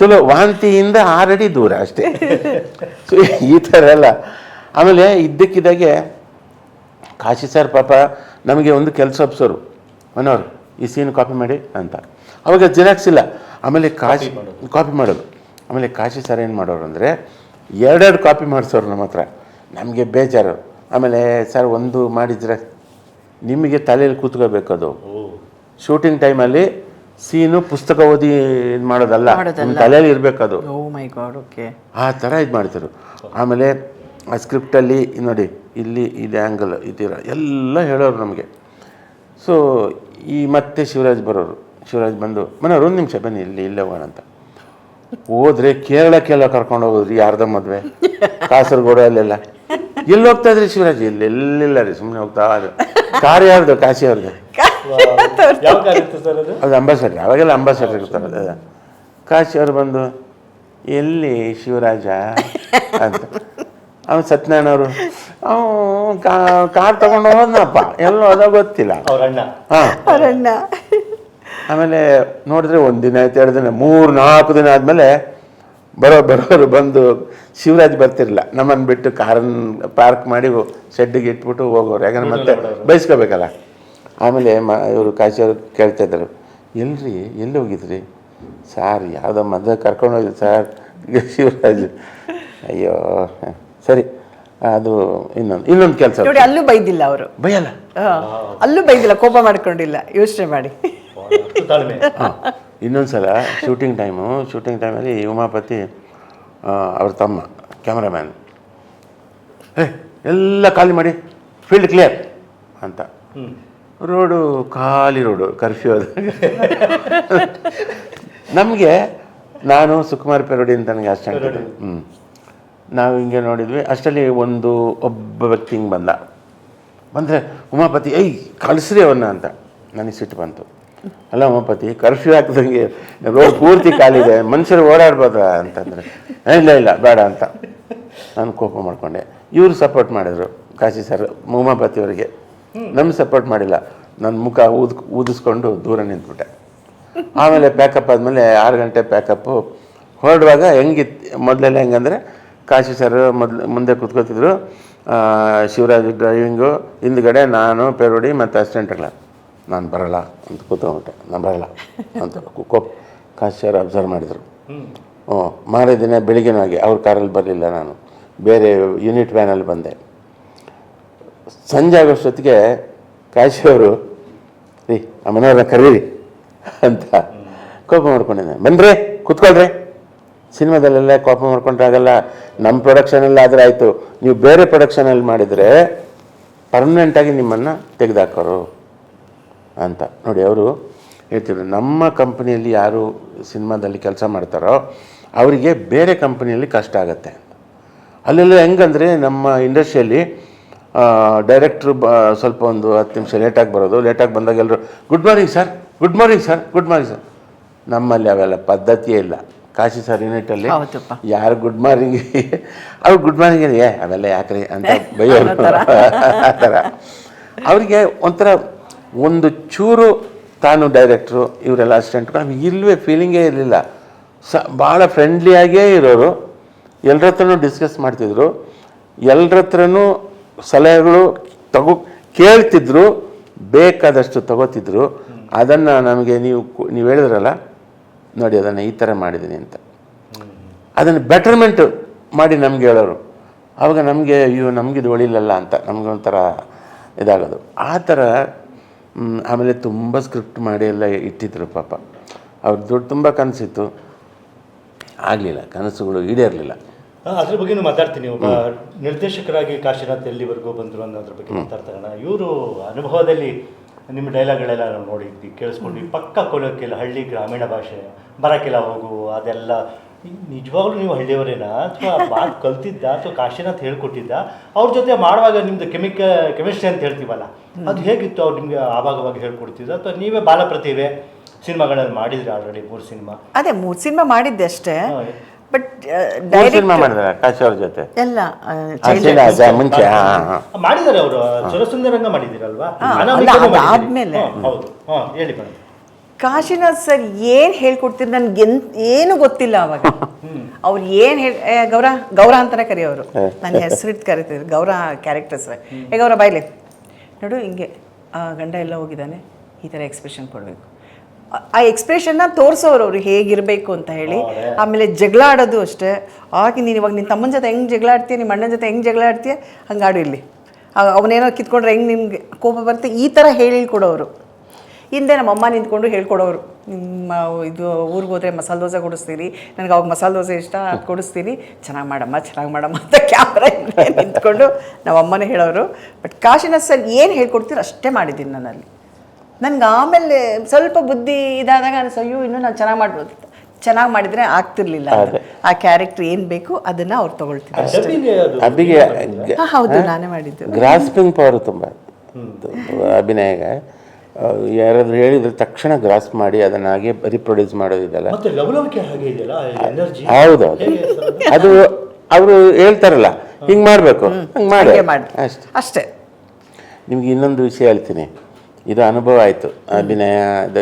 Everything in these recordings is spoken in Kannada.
ಸುಲೋ ವಾಂತಿಯಿಂದ ಆರಡಿ ದೂರ ಅಷ್ಟೇ. ಸೊ ಈ ಥರ ಎಲ್ಲ. ಆಮೇಲೆ ಇದ್ದಕ್ಕಿದ್ದಾಗೆ ಕಾಶಿ ಸರ್ ಪಾಪ ನಮಗೆ ಒಂದು ಕೆಲಸ ಒಪ್ಸೋರು. ಮನೋರು ಈ ಸೀನ್ ಕಾಪಿ ಮಾಡಿ ಅಂತ. ಅವಾಗ ಜೆರಾಕ್ಸ್ ಇಲ್ಲ. ಆಮೇಲೆ ಕಾಶಿ ಕಾಪಿ ಮಾಡೋದು. ಆಮೇಲೆ ಕಾಶಿ ಸರ್ ಏನು ಮಾಡೋರು ಅಂದರೆ ಎರಡೆರಡು ಕಾಪಿ ಮಾಡಿಸೋರು ನಮ್ಮ ಹತ್ರ. ನಮಗೆ ಬೇಜಾರು. ಆಮೇಲೆ ಸರ್ ಒಂದು ಮಾಡಿದ್ರೆ ನಿಮಗೆ ತಲೆಯಲ್ಲಿ ಕೂತ್ಕೋಬೇಕದು ಅದು. ಶೂಟಿಂಗ್ ಟೈಮಲ್ಲಿ ಸೀನು ಪುಸ್ತಕ ಓದಿ ಇದು ಮಾಡೋದಲ್ಲ. ನಿಮ್ಮ ತಲೆಯಲ್ಲಿ ಇರಬೇಕು ಅದು ಓ ಮೈ ಗಾಡ್ ಓಕೆ. ಆ ಥರ ಇದು ಮಾಡ್ತಾರೆ ಆಮೇಲೆ ಆ ಸ್ಕ್ರಿಪ್ಟಲ್ಲಿ ನೋಡಿ ಇಲ್ಲಿ ಇದು ಆ್ಯಂಗಲ್ ಇದಿರ ಎಲ್ಲ ಹೇಳೋರು ನಮಗೆ. ಸೊ ಈ ಮತ್ತೆ ಶಿವರಾಜ್ ಬರೋರು. ಶಿವರಾಜ್ ಬಂದು ಮನೆಯವ್ರು ಒಂದು ನಿಮಿಷ ಬನ್ನಿ ಇಲ್ಲಿ ಇಲ್ಲೇ ಹೋಗೋಣ ಅಂತ. ಹೋದ್ರೆ ಕೇರಳಕ್ಕೆಲ್ಲ ಕರ್ಕೊಂಡು ಹೋಗೋದ್ರಿ ಯಾರ್ದ ಮದುವೆ. ಕಾಸರಗೋಡು ಅಲ್ಲೆಲ್ಲ ಎಲ್ಲಿ ಹೋಗ್ತಾ ಇದ್ರಿ ಶಿವರಾಜ್? ಇಲ್ಲಿ ಎಲ್ಲಿಲ್ಲ ರೀ ಸುಮ್ಮನೆ ಹೋಗ್ತಾ ಕಾರ್ ಯಾರ್ದು? ಕಾಶಿ ಅವ್ರದ್ದು ಯಾವ ಕಾರ್ಯಕ್ಕೆ ಸರ್ ಅದು? ಅದು ಅಂಬಾಸಡ್ರ್ ಅವಾಗೆಲ್ಲ ಅಂಬಾಸಡರ್ ಇರ್ತಾರೆ ಅದು. ಕಾಶಿ ಅವರು ಬಂದು ಎಲ್ಲಿ ಶಿವರಾಜ? ಅಂತ. ಅವ್ನು ಸತ್ಯನಾರಾಯಣ ಅವರು ಅವನು ಕಾರ್ ತಗೊಂಡು ಹೋದ್ನಪ್ಪ. ಎಲ್ಲೋ ಅದ ಗೊತ್ತಿಲ್ಲ. ಅವ್ರ ಅಣ್ಣ. ಹಾಂ. ಅವರಣ್ಣ ಆಮೇಲೆ ನೋಡಿದ್ರೆ ಒಂದು ದಿನ ಆಯ್ತು ಎರಡು ದಿನ ಮೂರು ನಾಲ್ಕು ದಿನ ಆದಮೇಲೆ ಬರೋ ಬರೋರು ಬಂದು ಶಿವರಾಜ್ ಬರ್ತಿರಲಿಲ್ಲ. ನಮ್ಮನ್ನು ಬಿಟ್ಟು ಕಾರನ್ನು ಪಾರ್ಕ್ ಮಾಡಿ ಶೆಡ್ಡಿಗೆ ಇಟ್ಬಿಟ್ಟು ಹೋಗೋರು. ಯಾಕಂದ್ರೆ ಮತ್ತೆ ಬಯಸ್ಕೋಬೇಕಲ್ಲ ಆಮೇಲೆ ಮ ಇವರು ಕಾಶಿಯವರು ಕೇಳ್ತಾ ಇದ್ದರು ಎಲ್ರಿ ಎಲ್ಲಿ ಹೋಗಿದ್ರಿ? ಸಾರ್ ಯಾವುದೋ ಮದುವೆ ಕರ್ಕೊಂಡು ಹೋಗಿದ್ರು ಸಾರ್. ಶಿವರಾಜ್ ಅಯ್ಯೋ ಸರಿ ಅದು ಇನ್ನೊಂದು ಇನ್ನೊಂದು ಕೆಲಸ ನೋಡಿ ಅಲ್ಲೂ ಬೈದಿಲ್ಲ ಅವರು. ಬೈಯಲ್ಲ? ಅಲ್ಲೂ ಬೈದಿಲ್ಲ ಕೋಪ ಮಾಡ್ಕೊಂಡಿಲ್ಲ ಯೋಚನೆ ಮಾಡಿ. ಅಷ್ಟು ತಾಳ್ಮೆ. ಹಾಂ ಇನ್ನೊಂದು ಸಲ ಶೂಟಿಂಗ್ ಟೈಮು ಶೂಟಿಂಗ್ ಟೈಮಲ್ಲಿ ಉಮಾಪತಿ ಅವ್ರ ತಮ್ಮ ಕ್ಯಾಮ್ರಾಮ್ಯಾನ್ ಏ ಎಲ್ಲ ಖಾಲಿ ಮಾಡಿ ಫೀಲ್ಡ್ ಕ್ಲಿಯರ್ ಅಂತ. ರೋಡು ಖಾಲಿ ರೋಡು ಕರ್ಫ್ಯೂ ಅದು ನಮಗೆ ನಾನು ಸುಕುಮಾರ್ ಪೆರೋಡಿ ಅಂತ ನನಗೆ ಅಷ್ಟು ಹ್ಞೂ ನಾವು ಹಿಂಗೆ ನೋಡಿದ್ವಿ. ಅಷ್ಟರಲ್ಲಿ ಒಂದು ಒಬ್ಬ ವ್ಯಕ್ತಿ ಹಿಂಗೆ ಬಂದ. ಬಂದರೆ ಉಮಾಪತಿ ಐ ಕಳಿಸ್ರಿ ಅವನ್ನ ಅಂತ. ನನಗೆ ಸಿಟ್ಟು ಬಂತು. ಅಲ್ಲ ಉಮಾಪತಿ ಕರ್ಫ್ಯೂ ಹಾಕಿದಂಗೆ ರೋಡ್ ಪೂರ್ತಿ ಖಾಲಿದೆ. ಮನುಷ್ಯರು ಓಡಾಡ್ಬೋದ? ಅಂತಂದರೆ ಇಲ್ಲ ಇಲ್ಲ ಬೇಡ ಅಂತ. ನಾನು ಕೋಪ ಮಾಡಿಕೊಂಡೆ. ಇವರು ಸಪೋರ್ಟ್ ಮಾಡಿದರು. ಕಾಶಿ ಸರ್ ಉಮಾಪತಿ ಅವರಿಗೆ. ನಮ್ಗೆ ಸಪೋರ್ಟ್ ಮಾಡಿಲ್ಲ. ನನ್ನ ಮುಖ ಊದ್ ಊದಿಸ್ಕೊಂಡು ದೂರ ನಿಂತ್ಬಿಟ್ಟೆ. ಆಮೇಲೆ ಪ್ಯಾಕಪ್ ಆದಮೇಲೆ ಆರು ಗಂಟೆ ಪ್ಯಾಕಪ್ಪು ಹೊರಡುವಾಗ ಹೆಂಗಿತ್ತು ಮೊದಲೆಲ್ಲ ಹೆಂಗಂದರೆ ಕಾಶಿ ಸರ್ ಮೊದಲು ಮುಂದೆ ಕೂತ್ಕೋತಿದ್ರು. ಶಿವರಾಜ್ ಡ್ರೈವಿಂಗು ಹಿಂದ್ಗಡೆ ನಾನು ಪೆರೋಡಿ ಮತ್ತು ಅಸ್ಟೆಂಟ್ಗಳ ನಾನು ಬರಲ್ಲ ಅಂತ ಕೂತ್ಕೊಂಡ್ಬಿಟ್ಟೆ. ನಾನು ಬರಲ್ಲ ಅಂತ ಕೋಪ್ ಕಾಶಿ ಸರ್ ಅಬ್ಸರ್ವ್ ಮಾಡಿದರು. ಹ್ಞೂ ಮಾರೇ ದಿನ ಬೆಳಿಗ್ಗೆನೂ ಹಾಗೆ ಅವ್ರ ಕಾರಲ್ಲಿ ಬರಲಿಲ್ಲ ನಾನು. ಬೇರೆ ಯೂನಿಟ್ ವ್ಯಾನಲ್ಲಿ ಬಂದೆ. ಸಂಜೆ ಆಗೋಷ್ಟೊತ್ತಿಗೆ ಕಾಶಿಯವರು ರೀ, ಆ ಮನೆಯವ್ರನ್ನ ಕರೀರಿ ಅಂತ ಕೋಪ ಮಾಡ್ಕೊಂಡಿದ್ದೆ ಬಂದ್ರೆ ಕೂತ್ಕೊಳ್ರಿ. ಸಿನಿಮಾದಲ್ಲೆಲ್ಲ ಕೋಪ ಮಾಡ್ಕೊಂಡ್ರೆ ಆಗಲ್ಲ ನಮ್ಮ ಪ್ರೊಡಕ್ಷನಲ್ಲಿ ಆದರೆ ಆಯಿತು. ನೀವು ಬೇರೆ ಪ್ರೊಡಕ್ಷನಲ್ಲಿ ಮಾಡಿದರೆ ಪರ್ಮನೆಂಟಾಗಿ ನಿಮ್ಮನ್ನು ತೆಗೆದಾಕೋರು ಅಂತ. ನೋಡಿ, ಅವರು ಹೇಳ್ತಿದ್ರು, ನಮ್ಮ ಕಂಪ್ನಿಯಲ್ಲಿ ಯಾರು ಸಿನಿಮಾದಲ್ಲಿ ಕೆಲಸ ಮಾಡ್ತಾರೋ ಅವರಿಗೆ ಬೇರೆ ಕಂಪ್ನಿಯಲ್ಲಿ ಕಷ್ಟ ಆಗುತ್ತೆ ಅಲ್ಲೆಲ್ಲ ಹೆಂಗಂದರೆ ನಮ್ಮ ಇಂಡಸ್ಟ್ರಿಯಲ್ಲಿ ಡೈರೆಕ್ಟ್ರು ಬ ಸ್ವಲ್ಪ ಒಂದು ಹತ್ತು ನಿಮಿಷ ಲೇಟಾಗಿ ಬರೋದು. ಲೇಟಾಗಿ ಬಂದಾಗ ಎಲ್ಲರೂ good morning sir good morning sir good morning sir ನಮ್ಮಲ್ಲಿ ಅವೆಲ್ಲ ಪದ್ಧತಿಯೇ ಇಲ್ಲ. ಕಾಶಿ ಸರ್ ಯೂನಿಟಲ್ಲಿ. ಯಾರು ಗುಡ್ ಮಾರ್ನಿಂಗ್ ಅವ್ರು ಗುಡ್ ಮಾರ್ನಿಂಗ್ ಏ ಅವೆಲ್ಲ ಯಾಕ್ರಿ? ಅಂತ ಬೈಯೋರು. ಆ ಥರ. ಅವ್ರಿಗೆ ಒಂಥರ ಒಂದು ಚೂರು ತಾನು ಡೈರೆಕ್ಟ್ರು ಇವರೆಲ್ಲ ಅಸಿಸ್ಟೆಂಟ್ ನಮಗೆ ಇಲ್ಲವೇ ಫೀಲಿಂಗೇ ಇರಲಿಲ್ಲ. ಸ ಭಾಳ ಫ್ರೆಂಡ್ಲಿಯಾಗೇ ಇರೋರು. ಎಲ್ಲರ ಹತ್ರನೂ ಡಿಸ್ಕಸ್ ಮಾಡ್ತಿದ್ರು. ಎಲ್ಲರ ಹತ್ರನೂ ಸಲಹೆಗಳು ತಗೋ ಕೇಳ್ತಿದ್ರು, ಬೇಕಾದಷ್ಟು ತಗೋತಿದ್ರು. ಅದನ್ನು ನಮಗೆ ನೀವು ನೀವು ಹೇಳಿದ್ರಲ್ಲ, ನೋಡಿ ಅದನ್ನು ಈ ಥರ ಮಾಡಿದ್ದೀನಿ ಅಂತ. ಅದನ್ನು ಬೆಟರ್ಮೆಂಟ್ ಮಾಡಿ ನಮ್ಗೆ ಹೇಳೋರು. ಆವಾಗ ನಮಗೆ, ಅಯ್ಯೋ, ನಮಗಿದು ಒಳಿಲಲ್ಲ ಅಂತ, ನಮಗೆ ಒಂಥರ ಇದಾಗೋದು. ಆ ಥರ ಆಮೇಲೆ ತುಂಬ ಸ್ಕ್ರಿಪ್ಟ್ ಮಾಡಿ ಎಲ್ಲ ಇಟ್ಟಿದ್ರು ಪಾಪ. ಅವ್ರ ದುಡ್ಡು ತುಂಬ ಕನಸಿತ್ತು. ಆಗಲಿಲ್ಲ, ಕನಸುಗಳು ಈಡೇರಲಿಲ್ಲ. ಅದ್ರ ಬಗ್ಗೆನೂ ಮಾತಾಡ್ತೀನಿ. ಒಬ್ಬ ನಿರ್ದೇಶಕರಾಗಿ ಕಾಶಿನಾಥ್ ಎಲ್ಲಿವರೆಗೂ ಬಂದರು ಅನ್ನೋದ್ರ ಬಗ್ಗೆ ಮಾತಾಡ್ತಾರಣ ಇವರು ಅನುಭವದಲ್ಲಿ ನಿಮ್ಮ ಡೈಲಾಗ್ಗಳೆಲ್ಲ ನಾವು ನೋಡಿದ್ವಿ ಕೇಳಿಸ್ಕೊಂಡ್ವಿ. ಪಕ್ಕ ಕೊಲೋಕ್ಕೆಲ್ಲ ಹಳ್ಳಿ ಗ್ರಾಮೀಣ ಭಾಷೆ ಬರಕ್ಕೆಲ್ಲ ಹೋಗು ಅದೆಲ್ಲ. ನಿಜವಾಗ್ಲೂ ನೀವು ಹಳ್ಳಿಯವರೇನಾ? ಅಥವಾ ಮಾತು ಕಲ್ತಿದ್ದ ಅಥವಾ ಕಾಶಿನಾಥ್ ಹೇಳ್ಕೊಟ್ಟಿದ್ದ? ಅವ್ರ ಜೊತೆ ಮಾಡುವಾಗ ನಿಮ್ದು ಕೆಮಿಕ ಕೆಮಿಸ್ಟ್ರಿ ಅಂತ ಹೇಳ್ತೀವಲ್ಲ ಅದು ಹೇಗಿತ್ತು? ಅವ್ರು ನಿಮಗೆ ಆವಾಗವಾಗ ಹೇಳ್ಕೊಡ್ತಿದ್ದ? ಅಥವಾ ನೀವೇ ಬಾಲಪ್ರತಿಭೆ ಸಿನಿಮಾಗಳಲ್ಲಿ ಮಾಡಿದ್ರಿ ಆಲ್ರೆಡಿ ಮೂರು ಸಿನಿಮಾ? ಅದೇ ಮೂರು ಸಿನಿಮಾ ಮಾಡಿದ್ದೆ ಅಷ್ಟೇ. ಬಟ್ ಮೂರು ಸಿನಿಮಾ ಮಾಡಿದಾರೆ ಕಾಶಿ ಅವ್ರ ಜೊತೆ. ಎಲ್ಲ. ಮುಂಚೆ ಮಾಡಿದ್ದಾರೆ ಅವರು ಸುರಸುಂದರಂಗ ಮಾಡಿದಿರಲ್ವಾ ಹಾ, ಅನಾಮಿಕನೂ ಅಲ್ಲ, ಮಾಡಿದ್ದೀರಿ. ಅದಾದ್ಮೇಲೆ. ಹೌದು. ಹಾ ಹೇಳಿ ಮೇಡಮ್. ಕಾಶಿನಾಥ್ ಸರ್ ಏನು ಹೇಳ್ಕೊಡ್ತೀರಿ ನನ್ಗೆ ಎನ್ ಏನು ಗೊತ್ತಿಲ್ಲ ಅವಾಗ. ಅವ್ರು ಏನು ಹೇಳಿ ಏ, ಗೌರ ಗೌರ ಅಂತಾನೆ ಕರೆಯೋರು ನನ್ನ ಹೆಸರಿಟ್ಟು ಕರಿತಿದ್ರು ಗೌರ ಕ್ಯಾರೆಕ್ಟರ್ಸ್ ಹೇ ಗೌರ ಬಾಯ್ಲಿ. ನೋಡು ಹಿಂಗೆ ಆ ಗಂಡ ಎಲ್ಲ ಹೋಗಿದ್ದಾನೆ ಈ ಥರ ಎಕ್ಸ್ಪ್ರೆಷನ್ ಕೊಡಬೇಕು. ಆ ಎಕ್ಸ್ಪ್ರೆಷನ್ನ ತೋರಿಸೋರು ಅವ್ರು ಹೇಗಿರಬೇಕು ಅಂತ ಹೇಳಿ ಆಮೇಲೆ ಜಗಳ ಆಡೋದು ಅಷ್ಟೇ. ಆಗಿ ನೀನು ಇವಾಗ ನಿನ್ನ ತಮ್ಮನ ಜೊತೆ ಹೆಂಗೆ ಜಗಳ ಆಡ್ತೀಯ ನಿಮ್ಮ ಅಣ್ಣನ ಜೊತೆ ಹೆಂಗೆ ಜಗಳ ಆಡ್ತೀಯ ಹಂಗೆ ಆಡು ಇಲ್ಲಿ. ಅವನೇನೋ ಕಿತ್ಕೊಂಡ್ರೆ ಹೆಂಗೆ ನಿಮ್ಗೆ ಕೋಪ ಬರುತ್ತೆ ಈ ಥರ ಹೇಳಿ ಕೊಡೋರು ಹಿಂದೆ ನಮ್ಮ ಅಮ್ಮ ನಿಂತ್ಕೊಂಡು ಹೇಳ್ಕೊಡೋರು. ನಿಮ್ಮ ಇದು ಊರಿಗೆ ಹೋದರೆ ಮಸಾಲೆ ದೋಸೆ ಕೊಡಿಸ್ತೀನಿ ನನಗೆ ಅವಾಗ ಮಸಾಲೆ ದೋಸೆ ಇಷ್ಟ ಅದು ಕೊಡಿಸ್ತೀನಿ. ಚೆನ್ನಾಗಿ ಮಾಡಮ್ಮ ಚೆನ್ನಾಗಿ ಮಾಡಮ್ಮ ಅಂತ ಕ್ಯಾಮ್ರಾ ನಿಂತ್ಕೊಂಡು ನಮ್ಮ ಅಮ್ಮನೇ ಹೇಳೋರು. ಬಟ್ ಕಾಶಿನ ಸರ್ ಏನು ಹೇಳ್ಕೊಡ್ತೀರೋ ಅಷ್ಟೇ ಮಾಡಿದ್ದೀನಿ ನಾನಲ್ಲಿ. ನನಗೆ ಆಮೇಲೆ ಸ್ವಲ್ಪ ಬುದ್ಧಿ ಇದಾದಾಗ ಅನಿಸೋ ಅಯ್ಯೋ ಇನ್ನೂ ನಾನು ಚೆನ್ನಾಗಿ ಮಾಡ್ಬೋದು. ಚೆನ್ನಾಗಿ ಮಾಡಿದರೆ ಆಗ್ತಿರ್ಲಿಲ್ಲ. ಆ ಕ್ಯಾರೆಕ್ಟರ್ ಏನು ಬೇಕು ಅದನ್ನು ಅವ್ರು ತಗೊಳ್ತಿದ್ರು ಅಷ್ಟೇ. ಹೌದು ನಾನೇ ಮಾಡಿದ್ದು. ಗ್ರಾಸ್ಪಿಂಗ್ ಪವರ್ ತುಂಬ. ಅಭಿನಯಗ. ಯಾರಾದ್ರೂ ಹೇಳಿದ್ರೆ ತಕ್ಷಣ ಗ್ರಾಸ್ ಮಾಡಿ ಅದನ್ನ ಹಾಗೆ ರಿಪ್ರೊಡ್ಯೂಸ್ ಮಾಡೋದಿದೆಲ್ಲ ಮತ್ತೆ ಲವಲವಿಕೆ ಹಾಗೆ ಇದೆಯಲ್ಲ? ಎನರ್ಜಿ ಹೌದು ಅದು? ಅವರು ಹೇಳ್ತಾರಲ್ಲ ಹಿಂಗ್ ಮಾಡ್ಬೇಕು. ಹಂಗ್ ಮಾಡಿ. ಹಾಗೆ ಮಾಡಿ ಅಷ್ಟೇ. ಅಷ್ಟೇ. ನಿಮ್ಗೆ ಇನ್ನೊಂದು ವಿಷಯ ಹೇಳ್ತೀನಿ. ಇದು ಅನುಭವ ಆಯಿತು. ಅಭಿನಯ ಅದು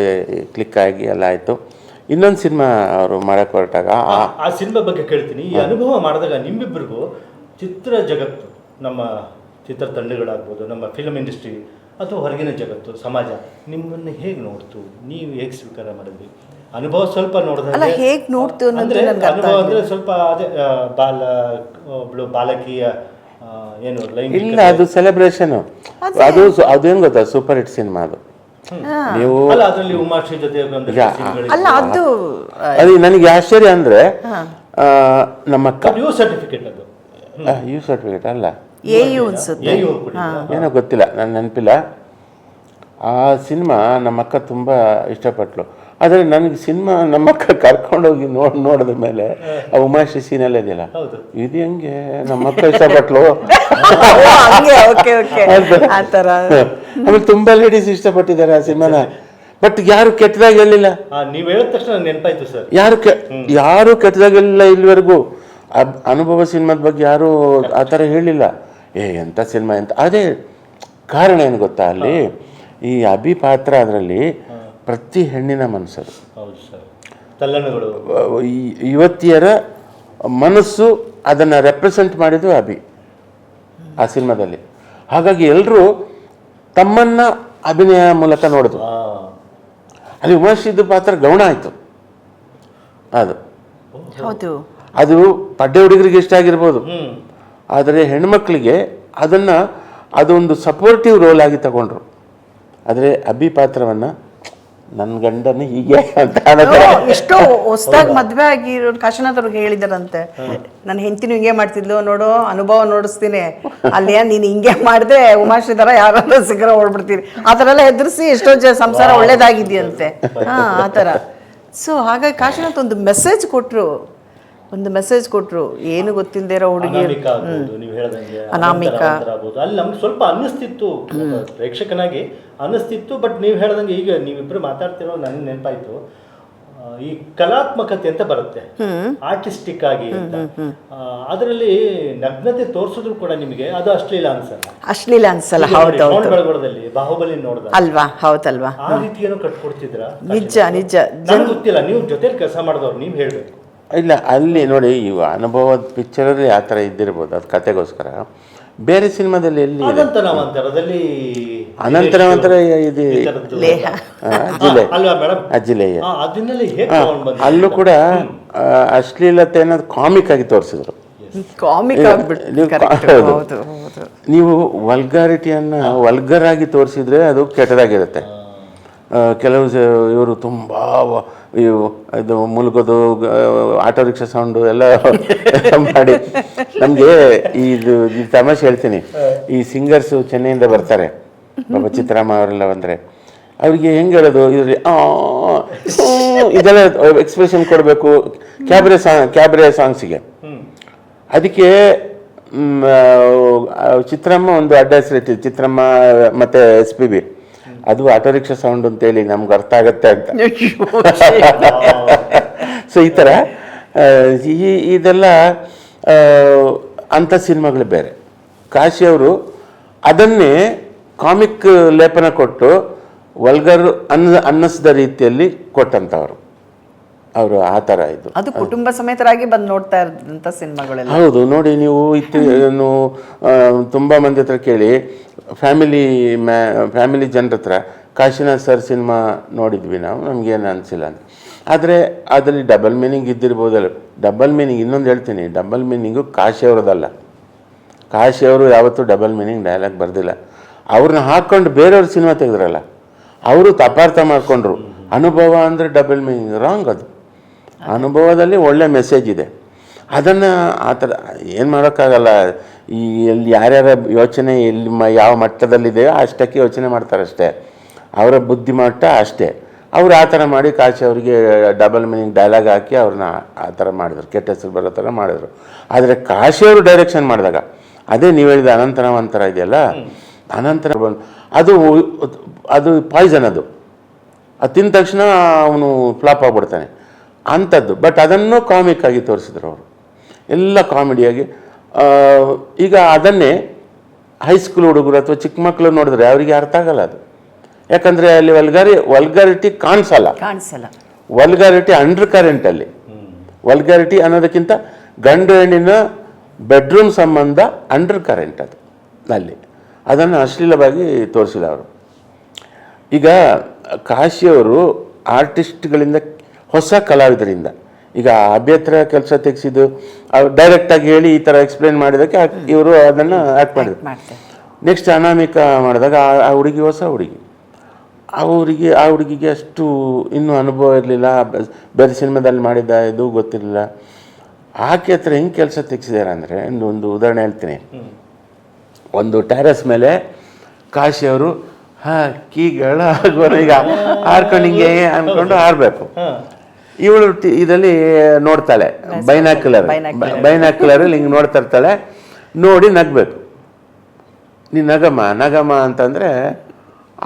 ಕ್ಲಿಕ್ ಆಗಿ ಎಲ್ಲ ಆಯಿತು. ಇನ್ನೊಂದು ಸಿನಿಮಾ ಅವರು ಮಾಡಕ್ಕೆ ಹೊರಟಾಗ ಆ- ಸಿನಿಮಾ ಬಗ್ಗೆ ಕೇಳ್ತೀನಿ. ಈ ಅನುಭವ ಮಾಡಿದಾಗ ನಿಮ್ಮಿಬ್ಬರಿಗೂ ಚಿತ್ರ ಜಗತ್ತು ನಮ್ಮ ಚಿತ್ರತಂಡಗಳಾಗ್ಬೋದು ನಮ್ಮ ಫಿಲ್ಮ್ ಇಂಡಸ್ಟ್ರಿ ಅಥವಾ ಹೊರಗಿನ ಜಗತ್ತು ಸಮಾಜ ನಿಮ್ಮನ್ನು ಹೇಗೆ ನೋಡ್ತು? ನೀವು ಹೇಗೆ ಸ್ವೀಕಾರ ಮಾಡಿದ್ರಿ? ಅನುಭವ ಸ್ವಲ್ಪ ನೋಡಿದ್ರೆ ಹೇಗೆ ನೋಡ್ತು ಅನ್ನೋದು ಅಂದ್ರೆ ಅನುಭವ ಅಂದರೆ ಸ್ವಲ್ಪ ಅದೇ ಬಾಲ ಒಬ್ಳು ಬಾಲಕಿಯ ಏನು ಇಲ್ಲ ಅದು ಸೆಲೆಬ್ರೇಷನ್ ಅದು. ಅದು ಅದೇನು ಗೊತ್ತಾ? ಸೂಪರ್ ಹಿಟ್ ಸಿನಿಮಾ ಅದು. ನೀವು ಅಲ್ಲ ಅದು ಅದು ನನಗೆ ಆಶ್ಚರ್ಯ ಅಂದ್ರೆ ನಮ್ಮ ಯು ಸರ್ಟಿಫಿಕೇಟ್ ಅದು. ಯು ಸರ್ಟಿಫಿಕೇಟ್ ಅಲ್ಲ? ಎ ಯು ಅನ್ಸುತ್ತೆ. ಏನೋ ಗೊತ್ತಿಲ್ಲ ನನ್ನ ನೆನಪಿಲ್ಲ. ಆ ಸಿನಿಮಾ ನಮ್ಮ ಅಕ್ಕ ತುಂಬ ಇಷ್ಟಪಟ್ಲು. ಆದರೆ ನನಗೆ ಸಿನಿಮಾ ನಮ್ಮ ಅಕ್ಕ ಕರ್ಕೊಂಡೋಗಿ ನೋಡ್ ನೋಡಿದ ಮೇಲೆ ಆ ಉಮಾಶ್ರೀ ಸೀನೆಲ್ಲ ಇದೆಯಲ್ಲ? ಹೌದು. ಇದು ಹೆಂಗೆ? ನಮ್ಮ ಅಕ್ಕ ಇಷ್ಟಪಟ್ಲು. ಓ, ಹಂಗೆ ಓಕೆ ಓಕೆ. ಆ ಥರ. ಆಮೇಲೆ ತುಂಬಾ ಲೇಡೀಸ್ ಇಷ್ಟಪಟ್ಟಿದ್ದಾರೆ ಆ ಸಿನಿಮಾನ. ಬಟ್ ಯಾರು ಕೆಟ್ಟದಾಗ ಹೇಳಿಲ್ಲ ಆ, ನೀವ್ ಹೇಳಿದ ತಕ್ಷಣ ನೆನಪಾಯ್ತು ಸರ್. ಯಾರು ಕೆ ಯಾರು ಕೆಟ್ಟದಾಗಿಲ್ಲ ಇಲ್ಲಿವರೆಗೂ? ಅಬ್ ಅನುಭವ ಸಿನಿಮಾದ ಬಗ್ಗೆ ಯಾರು ಆ ಥರ ಹೇಳಿಲ್ಲ ಏ ಎಂಥ ಸಿನಿಮಾ ಎಂತ ಅದೇ ಕಾರಣ ಏನು ಗೊತ್ತಾ ಅಲ್ಲಿ? ಈ ಅಭಿ ಪಾತ್ರ ಅದರಲ್ಲಿ ಪ್ರತಿ ಹೆಣ್ಣಿನ ಮನಸ್ಸದು. ಹೌದು ಸರ್. ತಲ್ಲಣಗಳು. ಈ ಯುವತಿಯರ ಮನಸ್ಸು ಅದನ್ನು ರೆಪ್ರೆಸೆಂಟ್ ಮಾಡಿದ್ದು ಅಭಿ ಆ ಸಿನಿಮಾದಲ್ಲಿ. ಹಾಗಾಗಿ ಎಲ್ಲರೂ ತಮ್ಮನ್ನ ಅಭಿನಯ ಮೂಲಕ ನೋಡಿದ್ರು ಅಲ್ಲಿ ಉಮಾಶ್ರೀದು ಪಾತ್ರ ಗೌಣ ಆಯಿತು. ಅದು. ಹೌದು. ಅದು ಪಡ್ಡೆ ಹುಡುಗರಿಗೆ ಇಷ್ಟ ಆಗಿರ್ಬೋದು. ಆದರೆ ಹೆಣ್ಮಕ್ಳಿಗೆ ಅದನ್ನು ಅದೊಂದು ಸಪೋರ್ಟಿವ್ ರೋಲ್ ಆಗಿ ತಗೊಂಡ್ರು. ಆದರೆ ಅಭಿ ಪಾತ್ರವನ್ನು ನನ್ನ ಗಂಡನ ಹೀಗೆ ಅಂತ ಎಷ್ಟೋ ಹೊಸದಾಗಿ ಮದ್ವೆ ಆಗಿರೋ ಕಾಶಿನಾಥ್ ಅವ್ರಿಗೆ ಹೇಳಿದಾರಂತೆ. ನನ್ನ ಹೆಂಡತಿನೂ ಹಿಂಗೆ ಮಾಡ್ತಿದ್ಲು ನೋಡು ಅನುಭವ ನೋಡಿಸ್ತೀನಿ. ಅಲ್ಲಿ ನೀನು ಹಿಂಗೆ ಮಾಡಿದ್ರೆ ಉಮಾಶ್ರೀಧರ ಯಾರಾದ್ರೂ ಸಿಗರ ಓಡ್ಬಿಡ್ತೀನಿ ಆ ಥರ ಎಲ್ಲ ಹೆದರ್ಸಿ ಎಷ್ಟೋ ಜ ಸಂಸಾರ ಒಳ್ಳೇದಾಗಿದೆಯಂತೆ. ಹಾ ಆ ಥರ. ಸೊ ಹಾಗಾಗಿ ಕಾಶಿನಾಥ್ ಒಂದು ಮೆಸೇಜ್ ಕೊಟ್ರು. ಒಂದು ಮೆಸೇಜ್ ಕೊಟ್ರು. ಏನು ಗೊತ್ತಿಲ್ಲದೆ ಇರೋ ಹುಡುಗಿ ನೀವು ಹೇಳ್ದಂಗೆ ಅನಾಮಿಕ. ಅಲ್ಲಿ ನಮ್ಗೆ ಸ್ವಲ್ಪ ಅನ್ನಿಸ್ತಿತ್ತು. ಪ್ರೇಕ್ಷಕನಾಗಿ ಅನ್ನಿಸ್ತಿತ್ತು ಬಟ್ ನೀವು ಹೇಳ್ದಂಗೆ ಈಗ ನೀವಿಬ್ರು ಮಾತಾಡ್ತಿರೋ ನನಗೆ ನೆನಪಾಯ್ತು. ಈ ಕಲಾತ್ಮಕತೆ ಅಂತ ಬರುತ್ತೆ. ಆರ್ಟಿಸ್ಟಿಕ್ ಆಗಿ ಅದರಲ್ಲಿ ನಗ್ನತೆ ತೋರಿಸಿದ್ರು ಕೂಡ ನಿಮಗೆ. ಅದು ಅಶ್ಲೀಲ ಅನ್ಸಲ್ಲ. ಅಶ್ಲೀಲ ಅನ್ಸಲ್ಲ ಬೆಳಗೊಳದಲ್ಲಿ ಬಾಹುಬಲಿ ನೋಡಿದ ಅಲ್ವಾ? ಹೌದಲ್ವಾ? ಆ ರೀತಿ ಏನೋ ಕಟ್ಕೊಡ್ತಿದ್ರ? ನಿಜ ನಿಜ. ನನಗೆ ಗೊತ್ತಿಲ್ಲ ನೀವು ಜೊತೆ ಕೆಲಸ ಮಾಡಿದವ್ರು ನೀವು ಹೇಳ್ಬೇಕು. ಇಲ್ಲ ಅಲ್ಲಿ ನೋಡಿ ಈ ಅನುಭವದ ಪಿಕ್ಚರಲ್ಲಿ ಆ ಥರ ಇದ್ದಿರ್ಬೋದು ಅದು ಕತೆಗೋಸ್ಕರ. ಬೇರೆ ಸಿನಿಮಾದಲ್ಲಿ ಎಲ್ಲಿ ಇದೆ? ಅನಂತ ಅನಂತರ ನಂತರ ಇದು ಅಲ್ವಾ? ಮೇಡಮ್ ಅದನ್ನೆಲ್ಲ ಹೇಗೆ ತಗೊಂಡ್ ಅಲ್ಲೂ ಕೂಡ ಆ, ಅಶ್ಲೀಲತೆ ಅನ್ನೋದು ಕಾಮಿಕ್ ಆಗಿ ತೋರಿಸಿದ್ರು. ಕಾಮಿಕ್ ಆಗ್ಬಿಟ್ಟು ನೀವು- ಕರೆಕ್ಟ್ ಹೌದು. ಹೌದು ಹೌದು. ನೀವು ವಲ್ಗಾರಿಟಿಯನ್ನು ವಲ್ಗರ್ ಆಗಿ ತೋರಿಸಿದ್ರೆ ಅದು ಕೆಟ್ಟದಾಗಿರುತ್ತೆ. ಆ, ಕೆಲವು ಇವರು ತುಂಬ ಇವು ಇದು ಮುಲ್ಗೋದು ಆಟೋ ರಿಕ್ಷಾ ಸೌಂಡು ಎಲ್ಲ ಮಾಡಿ. ನಮಗೆ ಇದು ತಮಾಷೆ ಹೇಳ್ತೀನಿ. ಈ ಸಿಂಗರ್ಸು ಚೆನ್ನೈಯಿಂದ ಬರ್ತಾರೆ. ಪಾಪ ಚಿತ್ರಾಮ ಅವರೆಲ್ಲ ಬಂದರೆ. ಅವರಿಗೆ ಹೆಂಗೆ ಹೇಳೋದು? ಇದರಲ್ಲಿ ಇದೆಲ್ಲ ಎಕ್ಸ್ಪ್ರೆಷನ್ ಕೊಡಬೇಕು. ಕ್ಯಾಬ್ರೆ ಸಾಂಗ್ ಕ್ಯಾಬ್ರೆ ಸಾಂಗ್ಸಿಗೆ ಅದಕ್ಕೆ ಚಿತ್ರಮ್ಮ ಒಂದು ಅಡ್ಡ ಹೆಸರಿಟ್ಟಿದ್ದು ಚಿತ್ರಮ್ಮ ಮತ್ತು ಎಸ್ ಪಿ ಬಿ ಅದು ಆಟೋ ರಿಕ್ಷಾ ಸೌಂಡ್ ಅಂತೇಳಿ ನಮ್ಗೆ ಅರ್ಥ ಆಗತ್ತೆ ಅಂತ. ಸೊ ಈ ಥರ ಈ ಇದೆಲ್ಲ ಅಂಥ ಸಿನಿಮಾಗಳು ಬೇರೆ. ಕಾಶಿ ಅವರು ಅದನ್ನೇ ಕಾಮಿಕ್ ಲೇಪನ ಕೊಟ್ಟು ವಲ್ಗರ್ ಅನ್ನ ಅನ್ನಿಸಿದ ರೀತಿಯಲ್ಲಿ ಕೊಟ್ಟಂಥವ್ರು. ಅವರು ಆ ಥರ ಇದು. ಅದು ಕುಟುಂಬ ಸಮೇತರಾಗಿ ಬಂದು ನೋಡ್ತಾ ಇರೋದಂಥ ಸಿನಿಮಾಗಳೆಲ್ಲ. ಹೌದು ನೋಡಿ ನೀವು ಇತ್ತು ತುಂಬ ಮಂದಿ ಹತ್ರ ಕೇಳಿ ಫ್ಯಾಮಿಲಿ ಮ್ಯಾ ಫ್ಯಾಮಿಲಿ ಜನರ ಹತ್ರ ಕಾಶಿನಾಥ್ ಸರ್ ಸಿನಿಮಾ ನೋಡಿದ್ವಿ ನಾವು ನಮಗೇನು ಅನಿಸಿಲ್ಲ ಅಂತ. ಆದರೆ ಅದರಲ್ಲಿ ಡಬಲ್ ಮೀನಿಂಗ್ ಇದ್ದಿರ್ಬೋದಲ್ಲ. ಡಬಲ್ ಮೀನಿಂಗ್ ಇನ್ನೊಂದು ಹೇಳ್ತೀನಿ ಡಬಲ್ ಮೀನಿಂಗು ಕಾಶಿ ಅವ್ರದ್ದಲ್ಲ ಕಾಶಿ ಅವರು ಯಾವತ್ತೂ ಡಬಲ್ ಮೀನಿಂಗ್ ಡೈಲಾಗ್ ಬರೆದಿಲ್ಲ. ಅವ್ರನ್ನ ಹಾಕ್ಕೊಂಡು ಬೇರೆಯವ್ರ ಸಿನಿಮಾ ತೆಗೆದ್ರಲ್ಲ ಅವರು ತಪಾರ್ಥ ಮಾಡಿಕೊಂಡ್ರು. ಅನುಭವ ಅಂದರೆ ಡಬಲ್ ಮೀನಿಂಗ್ ರಾಂಗ್ ಅದು. ಅನುಭವದಲ್ಲಿ ಒಳ್ಳೆ ಮೆಸೇಜ್ ಇದೆ. ಅದನ್ನು ಆ ಥರ ಏನು ಮಾಡೋಕ್ಕಾಗಲ್ಲ. ಈ ಎಲ್ಲಿ ಯಾರ್ಯಾರ ಯೋಚನೆ ಎಲ್ಲಿ ಮ ಯಾವ ಮಟ್ಟದಲ್ಲಿದೆಯೋ ಅಷ್ಟಕ್ಕೆ ಯೋಚನೆ ಮಾಡ್ತಾರೆ ಅಷ್ಟೇ ಅವರ ಬುದ್ಧಿಮಟ್ಟ ಅಷ್ಟೇ. ಅವ್ರು ಆ ಥರ ಮಾಡಿ ಕಾಶಿ ಅವರಿಗೆ ಡಬಲ್ ಮೀನಿಂಗ್ ಡೈಲಾಗ್ ಹಾಕಿ ಅವ್ರನ್ನ ಆ ಥರ ಮಾಡಿದ್ರು. ಕೆಟ್ಟ ಹೆಸರು ಬರೋ ಥರ ಮಾಡಿದ್ರು. ಆದರೆ ಕಾಶಿಯವರು ಡೈರೆಕ್ಷನ್ ಮಾಡಿದಾಗ, ಅದೇ ನೀವು ಹೇಳಿದ ಅನಂತರ ಒಂಥರ ಇದೆಯಲ್ಲ? ಅನಂತರ ಬಂದು ಅದು ಅದು ಪಾಯ್ಸನ್ ಅದು. ಅದು ತಿಂದ ತಕ್ಷಣ ಅವನು ಫ್ಲಾಪ್ ಆಗಿಬಿಡ್ತಾನೆ. ಅಂಥದ್ದು ಬಟ್ ಅದನ್ನು ಕಾಮಿಕ್ ಆಗಿ ತೋರಿಸಿದ್ರು ಅವರು. ಎಲ್ಲ ಕಾಮಿಡಿಯಾಗಿ ಈಗ ಅದನ್ನೇ ಹೈಸ್ಕೂಲ್ ಹುಡುಗರು ಅಥವಾ ಚಿಕ್ಕ ಮಕ್ಕಳು ನೋಡಿದ್ರೆ ಅವರಿಗೆ ಅರ್ಥ ಆಗಲ್ಲ ಅದು. ಯಾಕಂದರೆ ಅಲ್ಲಿ ವಲ್ಗಾರಿ ವಲ್ಗಾರಿಟಿ ಕಾಣಿಸಲ್ಲ. ಕಾಣಿಸಲ್ಲ. ವಲ್ಗಾರಿಟಿ ಅಂಡರ್ ಕರೆಂಟಲ್ಲಿ ವಲ್ಗಾರಿಟಿ ಅನ್ನೋದಕ್ಕಿಂತ ಗಂಡು ಹೆಣ್ಣಿನ ಬೆಡ್ರೂಮ್ ಸಂಬಂಧ ಅಂಡರ್ ಕರೆಂಟ್ ಅದು ಅಲ್ಲಿ. ಅದನ್ನು ಅಶ್ಲೀಲವಾಗಿ ತೋರಿಸಿಲ್ಲ ಅವರು. ಈಗ ಕಾಶಿಯವರು ಆರ್ಟಿಸ್ಟ್ಗಳಿಂದ ಹೊಸ ಕಲಾವಿದರಿಂದ. ಈಗ ಅಭ್ಯಂತರ ಕೆಲಸ ತೆಗೆಸಿದ್ದು ಅವ್ರು ಡೈರೆಕ್ಟಾಗಿ ಹೇಳಿ ಈ ಥರ ಎಕ್ಸ್ಪ್ಲೇನ್ ಮಾಡಿದಕ್ಕೆ ಇವರು ಅದನ್ನು ಆ್ಯಕ್ಟ್ ಮಾಡಿದ್ರು. ನೆಕ್ಸ್ಟ್ ಅನಾಮಿಕ ಮಾಡಿದಾಗ ಆ- ಹುಡುಗಿ ಹೊಸ ಹುಡುಗಿ. ಅವರಿಗೆ ಆ ಹುಡುಗಿಗೆ ಅಷ್ಟು ಇನ್ನೂ ಅನುಭವ ಇರಲಿಲ್ಲ. ಬೇರೆ ಸಿನಿಮಾದಲ್ಲಿ ಮಾಡಿದ್ದ ಇದು ಗೊತ್ತಿರಲಿಲ್ಲ. ಆಕೆ ಹತ್ರ ಹೆಂಗೆ ಕೆಲಸ ತೆಗೆಸಿದಾರೆ ಅಂದರೆ ಒಂದು ಒಂದು ಉದಾಹರಣೆ ಹೇಳ್ತೀನಿ. ಒಂದು ಟ್ಯಾರಸ್ ಮೇಲೆ ಕಾಶಿ ಅವರು ಹಾ ಕೀಗಳ ಈಗ ಹಾರ್ಕೊಂಡು ಹಿಂಗೆ ಅನ್ಕೊಂಡು ಹಾರಬೇಕು. ಇವಳು ಇದರಲ್ಲಿ ನೋಡ್ತಾಳೆ. ಬೈನಾಕ್ಯುಲರ್ ಬೈನಾಕ್ಯುಲರ್ ಹಿಂಗೆ ನೋಡ್ತಾ ಇರ್ತಾಳೆ. ನೋಡಿ ನಗಬೇಕು. ನೀ ನಗಮ ನಗಮ ಅಂತಂದರೆ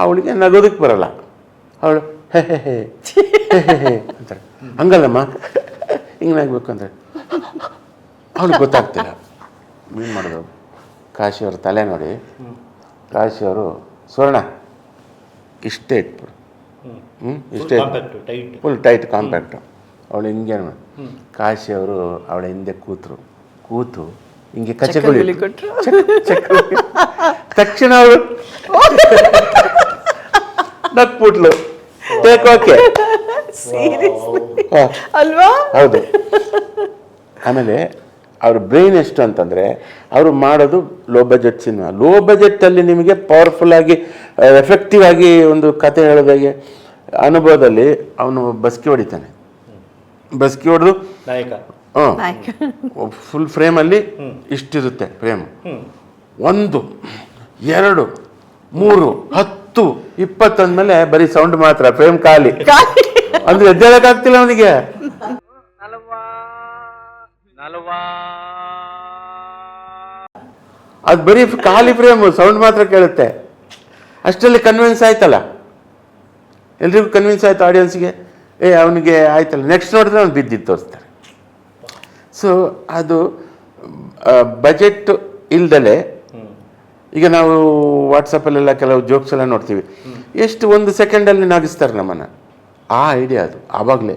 ಅವಳಿಗೆ ನಗೋದಕ್ಕೆ ಬರಲ್ಲ. ಅವಳು ಹೇ ಹೇ ಹೇ ಹೇ ಹೇ ಹೇ ಹಂಗಲ್ಲಮ್ಮ? ಹಿಂಗೆ ನಗಬೇಕು ಅಂದರೆ. ಅವಳಿಗೆ ಗೊತ್ತಾಗ್ತಿಲ್ಲ. ಏನು ಮಾಡಿದ್ರು ಕಾಶಿಯವ್ರ ತಲೆ ನೋಡಿ. ಕಾಶಿಯವರು ಸ್ವರ್ಣ ಇಷ್ಟೇ ಇಟ್ಬಿಡು ಹ್ಞೂ ಇಷ್ಟೇ compact tight full tight compact ಅವಳು ಹಿಂಗೆ ಕಾಶಿ ಅವರು ಅವಳ ಹಿಂದೆ ಕೂತರು. ಕೂತು ಹಿಂಗೆ. ಚಕ್ಕಗುಲಿ. ತಕ್ಷಣ ಅವರು ನಕ್ಬಿಟ್ಲು. ಟೇಕ್ ಓಕೆ ಅಲ್ವಾ? ಹೌದು. ಆಮೇಲೆ ಅವ್ರ ಬ್ರೈನ್ ಎಷ್ಟು ಅಂತಂದರೆ ಅವರು ಮಾಡೋದು ಲೋ ಬಜೆಟ್ ಸಿನಿಮಾ ಲೋ ಬಜೆಟಲ್ಲಿ ನಿಮಗೆ ಪವರ್ಫುಲ್ ಆಗಿ ಎಫೆಕ್ಟಿವ್ ಆಗಿ ಒಂದು ಕತೆ ಹೇಳೋದಾಗೆ ಅನುಭವದಲ್ಲಿ ಅವನು ಬಸ್ಕಿ ಹೊಡಿತಾನೆ. ಬಸ್ಕಿ ಹೊಡೆದು ನಾಯಕ. ಫ್ರೇಮ್ ನಾಯಕ. ಫುಲ್ ಫ್ರೇಮಲ್ಲಿ ಇಷ್ಟಿರುತ್ತೆ ಫ್ರೇಮ್ ಒಂದು ಎರಡು ಮೂರು ಹತ್ತು ಇಪ್ಪತ್ತಂದ್ಮೇಲೆ ಬರೀ ಸೌಂಡ್ ಮಾತ್ರ ಫ್ರೇಮ್ ಖಾಲಿ. ಅಂದ್ರೆ ಎದ್ದೇಳಕ್ಕಾಗ್ತಿಲ್ಲ ಅವನಿಗೆ. ಅದು ಬರೀ ಖಾಲಿ ಫ್ರೇಮ್ ಸೌಂಡ್ ಮಾತ್ರ ಕೇಳುತ್ತೆ. ಅಷ್ಟರಲ್ಲಿ ಕನ್ವಿನ್ಸ್ ಆಯ್ತಲ್ಲ. ಎಲ್ರಿಗೂ ಕನ್ವಿನ್ಸ್ ಆಯಿತು ಆಡಿಯನ್ಸ್ಗೆ ಏ, ಅವನಿಗೆ ಆಯ್ತಲ್ಲ ನೆಕ್ಸ್ಟ್ ನೋಡಿದ್ರೆ ಅವ್ನು ಬಿದ್ದಿದ್ದು ತೋರಿಸ್ತಾರೆ. ಸೊ ಅದು ಬಜೆಟ್ ಇಲ್ದಲೆ, ಈಗ ನಾವು ವಾಟ್ಸಪ್ಪಲ್ಲೆಲ್ಲ ಕೆಲವು ಜೋಕ್ಸ್ ಎಲ್ಲ ನೋಡ್ತೀವಿ. ಎಷ್ಟು ಒಂದು ಸೆಕೆಂಡಲ್ಲಿ ನಾಗಿಸ್ತಾರೆ ನಮ್ಮನ್ನು. ಆ ಐಡಿಯಾ ಅದು, ಆವಾಗಲೇ.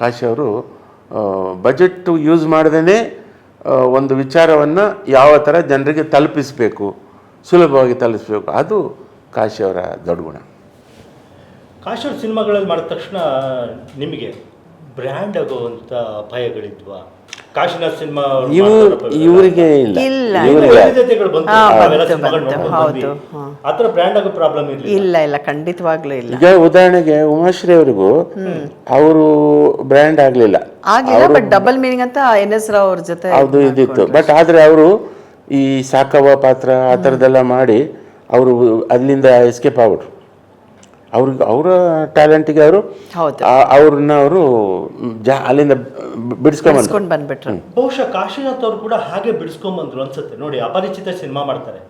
ಕಾಶಿ ಅವರು ಬಜೆಟ್ ಯೂಸ್ ಮಾಡದೇ ಒಂದು ವಿಚಾರವನ್ನು ಯಾವ ಥರ ಜನರಿಗೆ ತಲುಪಿಸಬೇಕು, ಸುಲಭವಾಗಿ ತಲುಪಿಸ್ಬೇಕು, ಅದು ಕಾಶಿ ಅವರ ದೊಡ್ಡ ಗುಣ. ಕಾಶರ್ ಸಿನಿಮಾಗಳಲ್ಲಿ ಮಾಡಿದ ತಕ್ಷಣ ನಿಮಗೆ ಬ್ರ್ಯಾಂಡ್ ಆಗುವಂತ ಅಪಾಯಗಳಿದ್ವಾ? ಕಾಶಿನಾಥ್ ಸಿನಿಮಾ ಇವು ಇವರಿಗೆ ಇಲ್ಲ. ಆತರ ಬ್ರ್ಯಾಂಡ್ ಆಗೋ ಪ್ರಾಬ್ಲಮ್ ಇಲ್ಲ ಇಲ್ಲ ಇಲ್ಲ ಖಂಡಿತವಾಗ್ಲೂ ಇಲ್ಲ. ಈಗ ಉದಾಹರಣೆಗೆ ಉಮಾಶ್ರೀ ಅವರಿಗೂ ಅವರು ಬ್ರ್ಯಾಂಡ್ ಆಗಲಿಲ್ಲ. ಆಗ್ಲಿಲ್ಲ ಬಟ್ ಡಬಲ್ ಮೀನಿಂಗ್ ಅಂತ ಎನ್ ಎಸ್ ರಾವ್ ಅವ್ರ ಜೊತೆ ಅದು ಇದಿತ್ತು. ಬಟ್ ಆದ್ರೆ ಅವರು ಈ ಸಾಕವ್ವ ಪಾತ್ರ ಆ ಥರದ್ದೆಲ್ಲ ಮಾಡಿ ಅವರು ಅಲ್ಲಿಂದ ಎಸ್ಕೇಪ್ ಆಗ್ಬಿಟ್ರು. ಅವ್ರಿಗೆ ಅವರ ಟ್ಯಾಲೆಂಟಿಗೆ ಅವರು ಹೌದು. ಅವ್ರನ್ನ ಅವರು ಜಾ ಅಲ್ಲಿಂದ ಬಿಡಿಸ್ಕೊಂಡ್ ಬಿಡಿಸ್ಕೊಂಡು ಬಂದ್ಬಿಟ್ರು. ಬಹುಶಃ ಕಾಶಿನಾಥ್ ಅವರು ಕೂಡ ಹಾಗೆ ಬಿಡಿಸ್ಕೊಂಬಂದ್ರು ಅನ್ಸುತ್ತೆ. ನೋಡಿ ಅಪರಿಚಿತ ಸಿನಿಮಾ ಮಾಡ್ತಾರೆ.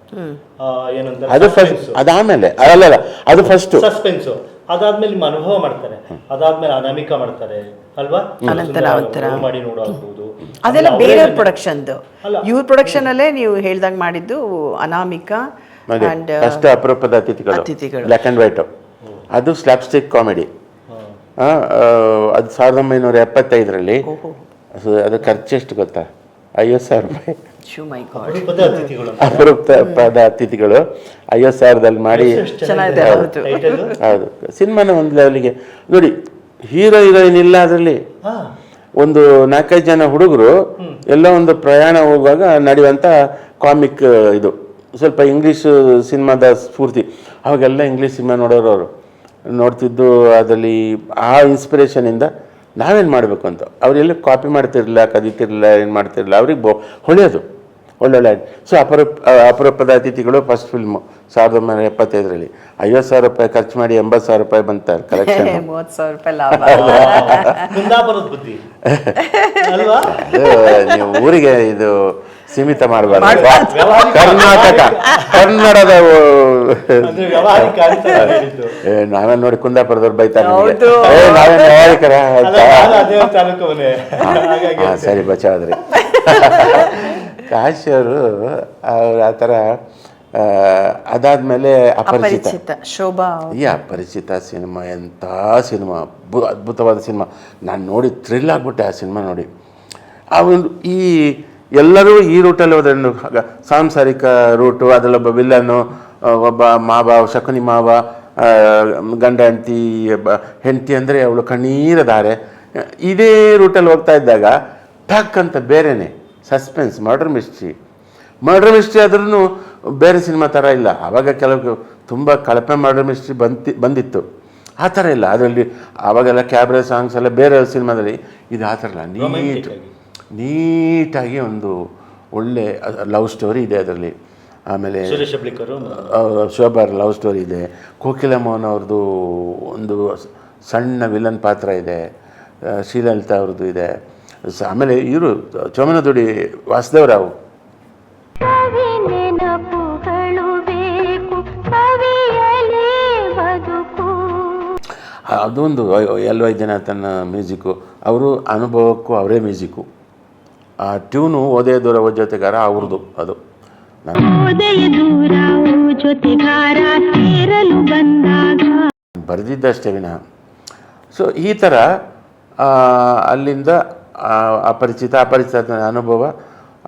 ಏನಂತಾರೆ ಅದು ಫಸ್ಟ್ ಅದಾಮೇಲೆ ಅಲ್ಲಲ್ಲ ಅದು ಫಸ್ಟ್ ಸಸ್ಪೆನ್ಸ್ ಅದಾದ್ಮೇಲೆ ನಿಮ್ಮ ಅನುಭವ ಮಾಡ್ತಾರೆ. ಅದಾದ್ಮೇಲೆ ಅನಾಮಿಕಾ ಮಾಡ್ತಾರೆ. ಅಲ್ವಾ? ಅನಂತರ. ಮಾಡಿ ನೋಡಬಹುದು ಅದೆಲ್ಲ ಬೇರೆ ಪ್ರೊಡಕ್ಷನ್ದು ಅಲ್ಲ. ಇವ್ರ ಪ್ರೊಡಕ್ಷನ್ ಅಲ್ಲೇ ನೀವು ಹೇಳ್ದಂಗ್ ಮಾಡಿದ್ದು ಅನಾಮಿಕಾ ಅಂಡ್ ಕಷ್ಟ ಅಪರೂಪದ ಅತಿಥಿಗಳು. ಅತಿಥಿಗಳು. ಬ್ಲ್ಯಾಕ್ ಅಂಡ್ ವೈಟು ಅದು ಸ್ಲ್ಯಾಪ್ಸ್ಟಿಕ್ ಕಾಮಿಡಿ ಹಾ. ಅದು ಸಾವಿರದ ಒಂಬೈನೂರ ಎಪ್ಪತ್ತೈದರಲ್ಲಿ. ಅದು ಖರ್ಚು ಎಷ್ಟು ಗೊತ್ತಾ? ಐವತ್ತು ಸಾವಿರ ರೂಪಾಯಿ. ಶೂ ಮೈ ಗಾಡ್ ಅಪರೂಪದ. ಅಪರೂಪದ ಅತಿಥಿಗಳು. ಐವತ್ತು ಸಾವಿರದಲ್ಲಿ ಮಾಡಿ. ಹೌದು. ಟೈಟಲ್ ಹೌದು. ಸಿನಿಮಾನ ಒಂದು ಲೆವೆಲ್ಗೆ ನೋಡಿ ಹೀರೋ ಹೀರೋಯಿನ್ ಇಲ್ಲ ಅದರಲ್ಲಿ. ಹಾ. ಒಂದು ನಾಲ್ಕೈದು ಜನ ಹುಡುಗರು ಎಲ್ಲ ಒಂದು ಪ್ರಯಾಣ ಹೋಗುವಾಗ ನಡೆಯುವಂಥ ಕಾಮಿಕ್ ಇದು. ಸ್ವಲ್ಪ ಇಂಗ್ಲೀಷ್ ಸಿನಿಮಾದ ಸ್ಫೂರ್ತಿ. ಅವಾಗೆಲ್ಲ ಇಂಗ್ಲೀಷ್ ಸಿನಿಮಾ ನೋಡೋರು ಅವರು. ನೋಡ್ತಿದ್ದು ಅದರಲ್ಲಿ ಆ ಇನ್ಸ್ಪಿರೇಷನಿಂದ ನಾವೇನು ಮಾಡಬೇಕು ಅಂತ. ಅವರೆಲ್ಲ ಕಾಪಿ ಮಾಡ್ತಿರಲಿಲ್ಲ, ಕದೀತಿರಲಿಲ್ಲ, ಏನು ಮಾಡ್ತಿರಲಿಲ್ಲ. ಅವ್ರಿಗೆ ಬೊ ಹೊಳೆಯೋದು. ಒಳ್ಳೊಳ್ಳೆ ಸೊ ಅಪರೂಪ ಅಪರೂಪದ ಅತಿಥಿಗಳು ಫಸ್ಟ್ ಫಿಲ್ಮು ಸಾವಿರದ ಒಂಬೈನೂರ ಎಪ್ಪತ್ತೈದರಲ್ಲಿ. ಐವತ್ತು ಸಾವಿರ ರೂಪಾಯಿ ಖರ್ಚು ಮಾಡಿ ಎಂಬತ್ತು ಸಾವಿರ ರೂಪಾಯಿ ಬಂತ ಕಲೆಕ್ಷನ್ ಮೂವತ್ತು ಸಾವಿರ ರೂಪಾಯಿ ಲಾಭ. ನೀವು ಊರಿಗೆ ಇದು ಸೀಮಿತ ಮಾಡಬಾರ್ದು. ಕರ್ನಾಟಕ ಕನ್ನಡದ ನಾವೇ ನೋಡಿ ಕುಂದಾಪುರದವ್ರು ಬೈತಾರೆ ನಾವೇನ್ ಸರಿ ಬಚಾದ್ರಿ ಕಾಶಿ ಅವರು ಅವ್ರು ಆ ಥರ ಅದಾದ್ಮೇಲೆ ಅಪರಿಚಿತ. ಶೋಭಾ ಈ ಅಪರಿಚಿತ ಸಿನಿಮಾ ಎಂಥ ಸಿನಿಮಾ ಅದ್ಭು ಅದ್ಭುತವಾದ ಸಿನಿಮಾ. ನಾನು ನೋಡಿ ಥ್ರಿಲ್ ಆಗ್ಬಿಟ್ಟೆ ಆ ಸಿನಿಮಾ ನೋಡಿ. ಆ ಒಂದು ಈ ಎಲ್ಲರೂ ಈ ರೂಟಲ್ಲಿ ಹೋದ್ರೆ ಸಾಂಸಾರಿಕ ರೂಟು ಅದರಲ್ಲೊಬ್ಬ ವಿಲ್ಲನ್ನು ಒಬ್ಬ ಮಾವ ಶಕುನಿ ಮಾವ ಗಂಡ ಹೆಂಡತಿ ಹೆಂಡತಿ ಅಂದರೆ ಅವಳು ಕಣ್ಣೀರ ದಾರೆ ಇದೇ ರೂಟಲ್ಲಿ ಹೋಗ್ತಾ ಇದ್ದಾಗ ಟಕ್ ಅಂತ ಬೇರೆನೆ. Suspense murder mystery murder mystery ಆದ್ರೂ ಬೇರೆ ಸಿನಿಮಾ ಥರ ಇಲ್ಲ. ಆವಾಗ ಕೆಲವು ತುಂಬ ಕಳಪೆ ಮರ್ಡರ್ ಮಿಸ್ಟ್ರಿ ಬಂತಿ ಬಂದಿತ್ತು. ಆ ಥರ ಇಲ್ಲ. ಅದರಲ್ಲಿ ಆವಾಗೆಲ್ಲ ಕ್ಯಾಬ್ರೆ ಸಾಂಗ್ಸ್ ಎಲ್ಲ ಬೇರೆ ಸಿನಿಮಾದಲ್ಲಿ ಇದು ಆ ಥರ ಇಲ್ಲ. ನೀಟ್ ನೀಟಾಗಿ ಒಂದು ಒಳ್ಳೆ ಲವ್ ಸ್ಟೋರಿ ಇದೆ ಅದರಲ್ಲಿ. ಆಮೇಲೆ ಶೋಭಾರ್ ಲವ್ ಸ್ಟೋರಿ ಇದೆ. ಕೋಕಿಲ ಮೋಹನ್ ಅವ್ರದ್ದು ಒಂದು ಸಣ್ಣ ವಿಲನ್ ಪಾತ್ರ ಇದೆ. ಶ್ರೀಲಲಿತಾ ಅವ್ರದ್ದು ಇದೆ. ಆಮೇಲೆ ಇವರು ಚೋಮನದುಡಿ ವಾಸುದೇವರಾವ್. ಅದೊಂದು ಎಲ್ ವೈದ್ಯನಾಥನ್ ಮ್ಯೂಸಿಕ್ಕು. ಅವರು ಅನುಭವಕ್ಕೂ ಅವರೇ ಮ್ಯೂಸಿಕ್ಕು. ಆ ಟ್ಯೂನು ಓದೇ ದೂರ ಜೊತೆಗಾರ ಅವ್ರದ್ದು ಅದು. ಬರೆದಿದ್ದಷ್ಟೇ ವಿನಃ. ಸೊ ಈ ಥರ ಅಲ್ಲಿಂದ ಅಪರಿಚಿತ ಅಪರಿಚಿತ ಅನುಭವ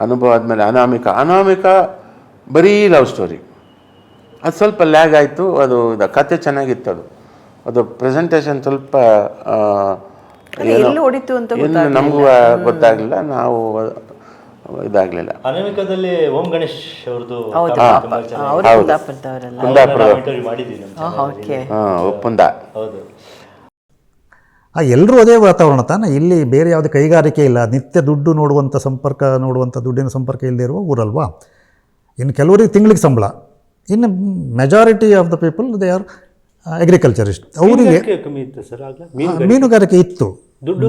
ಅನುಭವ ಆದಮೇಲೆ ಅನಾಮಿಕ. ಅನಾಮಿಕ ಬರೀ ಲವ್ ಸ್ಟೋರಿ ಅದು ಸ್ವಲ್ಪ ಲ್ಯಾಗ್ ಆಯಿತು ಅದು ಇದು ಕತೆ ಚೆನ್ನಾಗಿತ್ತು ಅದು. ಅದು ಪ್ರೆಸೆಂಟೇಷನ್ ಸ್ವಲ್ಪ. ನಮಗೂ ಗೊತ್ತಾಗಲಿಲ್ಲ. ನಾವು ಇದಾಗಲಿಲ್ಲ. ಅನಾಮಿಕದಲ್ಲಿ ಓಂ ಗಣೇಶ್ ಅವ್ರದ್ದು ಕುಂದಾಪುರ ನಾವು interview ಮಾಡಿದ್ದೀವಿ ನಮ್ಮ ಚಾನಲಲ್ಲಿ. ಓಕೆ ಹಾಂ ಒಪ್ಪಂದ ಹೌದು ಆ ಎಲ್ಲರೂ ಅದೇ ವಾತಾವರಣ ತಾನೆ. ಇಲ್ಲಿ ಬೇರೆ ಯಾವುದೇ ಕೈಗಾರಿಕೆ ಇಲ್ಲ. ನಿತ್ಯ ದುಡ್ಡು ನೋಡುವಂಥ ಸಂಪರ್ಕ ನೋಡುವಂಥ ದುಡ್ಡಿನ ಸಂಪರ್ಕ ಇಲ್ಲದೆ ಇರುವ ಊರಲ್ವಾ? ಇನ್ನು ಕೆಲವರಿಗೆ ತಿಂಗಳಿಗೆ ಸಂಬಳ. ಇನ್ನು majority of the people they are agriculturist ಅವರಿಗೆ ಮೀನುಗಾರಿಕೆ ಇತ್ತು ಸರ್ ಆಗ್ಲೇ ಮೀನುಗಾರಿಕೆ. ಮೀನುಗಾರಿಕೆ ಇತ್ತು. ದುಡ್ಡು